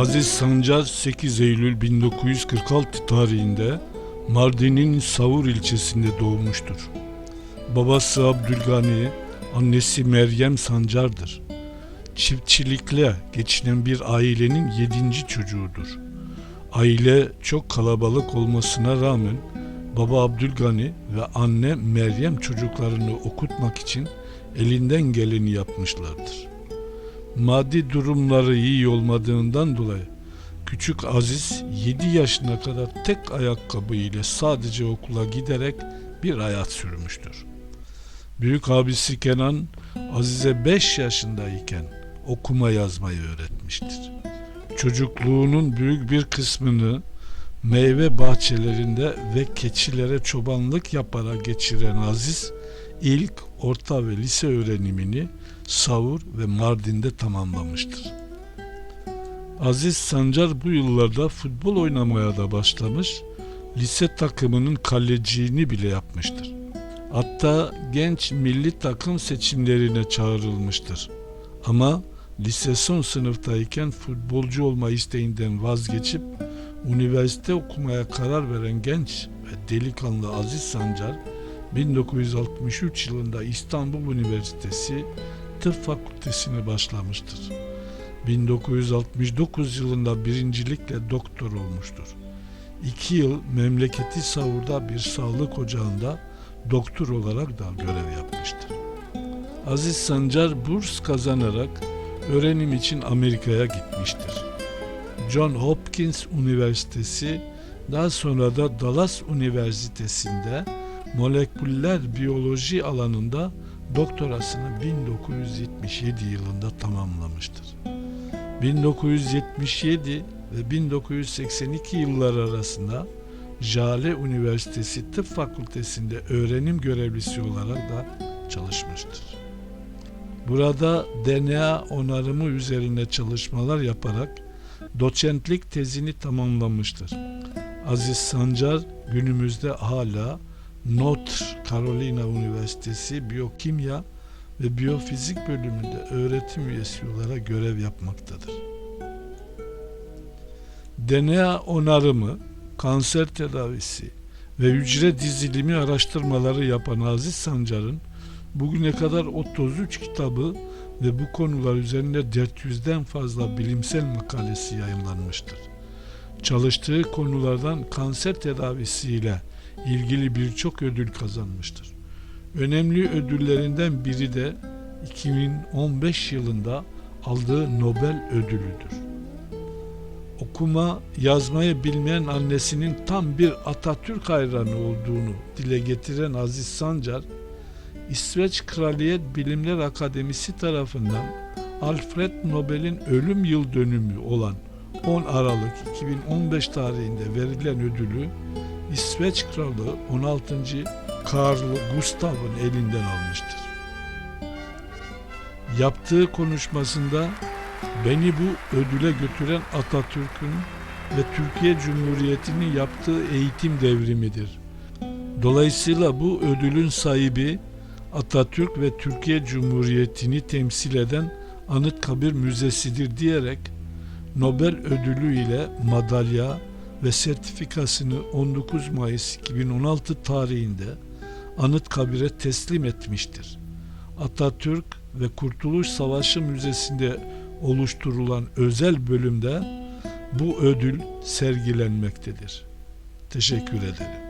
Aziz Sancar 8 Eylül 1946 tarihinde Mardin'in Savur ilçesinde doğmuştur. Babası Abdülgani, annesi Meryem Sancar'dır. Çiftçilikle geçinen bir ailenin yedinci çocuğudur. Aile çok kalabalık olmasına rağmen baba Abdülgani ve anne Meryem çocuklarını okutmak için elinden geleni yapmışlardır. Maddi durumları iyi olmadığından dolayı küçük Aziz 7 yaşına kadar tek ayakkabı ile sadece okula giderek bir hayat sürmüştür. Büyük abisi Kenan Aziz'e 5 yaşındayken okuma yazmayı öğretmiştir. Çocukluğunun büyük bir kısmını meyve bahçelerinde ve keçilere çobanlık yaparak geçiren Aziz ilk, orta ve lise öğrenimini Savur ve Mardin'de tamamlamıştır. Aziz Sancar bu yıllarda futbol oynamaya da başlamış, lise takımının kaleciliğini bile yapmıştır. Hatta genç milli takım seçimlerine çağrılmıştır. Ama lise son sınıftayken futbolcu olma isteğinden vazgeçip üniversite okumaya karar veren genç ve delikanlı Aziz Sancar 1963 yılında İstanbul Üniversitesi Tıp Fakültesine başlamıştır. 1969 yılında birincilikle doktor olmuştur. İki yıl memleketi Savur'da bir sağlık ocağında doktor olarak da görev yapmıştır. Aziz Sancar burs kazanarak öğrenim için Amerika'ya gitmiştir. John Hopkins Üniversitesi daha sonra da Dallas Üniversitesi'nde moleküler biyoloji alanında doktorasını 1977 yılında tamamlamıştır. 1977 ve 1982 yılları arasında Jale Üniversitesi Tıp Fakültesi'nde öğrenim görevlisi olarak da çalışmıştır. Burada DNA onarımı üzerine çalışmalar yaparak doçentlik tezini tamamlamıştır. Aziz Sancar günümüzde hala North Carolina Üniversitesi Biyokimya ve Biyofizik bölümünde öğretim üyesi olarak görev yapmaktadır. DNA onarımı, kanser tedavisi ve hücre dizilimi araştırmaları yapan Aziz Sancar'ın bugüne kadar 33 kitabı ve bu konular üzerinde 400'den fazla bilimsel makalesi yayınlanmıştır. Çalıştığı konulardan kanser tedavisiyle ilgili birçok ödül kazanmıştır. Önemli ödüllerinden biri de 2015 yılında aldığı Nobel ödülüdür. Okuma, yazmayı bilmeyen annesinin tam bir Atatürk hayranı olduğunu dile getiren Aziz Sancar, İsveç Kraliyet Bilimler Akademisi tarafından Alfred Nobel'in ölüm yıl dönümü olan 10 Aralık 2015 tarihinde verilen ödülü İsveç Kralı 16. Karl Gustav'ın elinden almıştır. Yaptığı konuşmasında beni bu ödüle götüren Atatürk'ün ve Türkiye Cumhuriyeti'nin yaptığı eğitim devrimidir. Dolayısıyla bu ödülün sahibi Atatürk ve Türkiye Cumhuriyeti'ni temsil eden Anıtkabir Müzesi'dir diyerek Nobel ödülü ile madalya ve sertifikasını 19 Mayıs 2016 tarihinde Anıtkabir'e teslim etmiştir. Atatürk ve Kurtuluş Savaşı Müzesi'nde oluşturulan özel bölümde bu ödül sergilenmektedir. Teşekkür ederim.